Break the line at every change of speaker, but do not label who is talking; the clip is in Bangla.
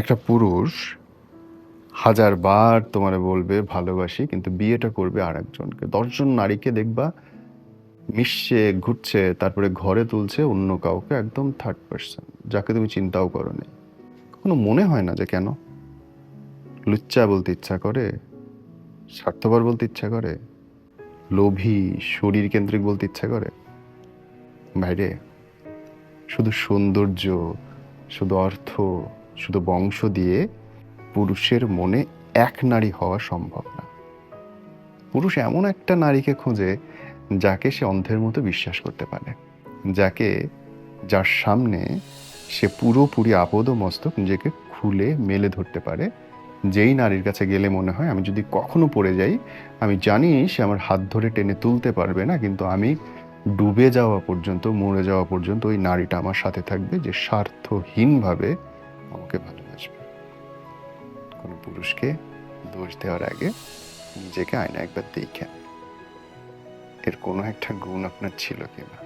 একটা পুরুষ হাজার বার তোমারে বলবে, ভালোবাসি, কিন্তু বিয়েটা করবে আর একজনকে দশজন নারীকে দেখবা মিশছে, ঘুরছে, তারপরে ঘরে তুলছে অন্য কাউকে একদম থার্ড পার্সন যাকে তুমি চিন্তাও করো নি কখনো মনে হয় না যে কেন? লুচ্চা বলতে ইচ্ছা করে, স্বার্থপর বলতে ইচ্ছা করে, লোভী শরীর কেন্দ্রিক বলতে ইচ্ছা করে। বাইরে, শুধু সৌন্দর্য, শুধু অর্থ শুধু বংশ দিয়ে পুরুষের মনে এক নারী হওয়া সম্ভব না। পুরুষ এমন একটা নারীকে খোঁজে যাকে সে অন্ধের মতো বিশ্বাস করতে পারে, যাকে যার সামনে সে পুরোপুরি আপদ মস্তক নিজেকে খুলে মেলে ধরতে পারে। যেই নারীর কাছে গেলে মনে হয়, আমি যদি কখনো পড়ে যাই, আমি জানি সে আমার হাত ধরে টেনে তুলতে পারবে না, কিন্তু আমি ডুবে যাওয়া পর্যন্ত, মরে যাওয়া পর্যন্ত ওই নারীটা আমার সাথে থাকবে যে স্বার্থহীনভাবে আমাকে ভালোবাসবে। কোনো পুরুষকে দোষ দেওয়ার আগে নিজেকে আয়না একবার দেখেন এর কোনো একটা গুণ আপনার ছিল কিনা?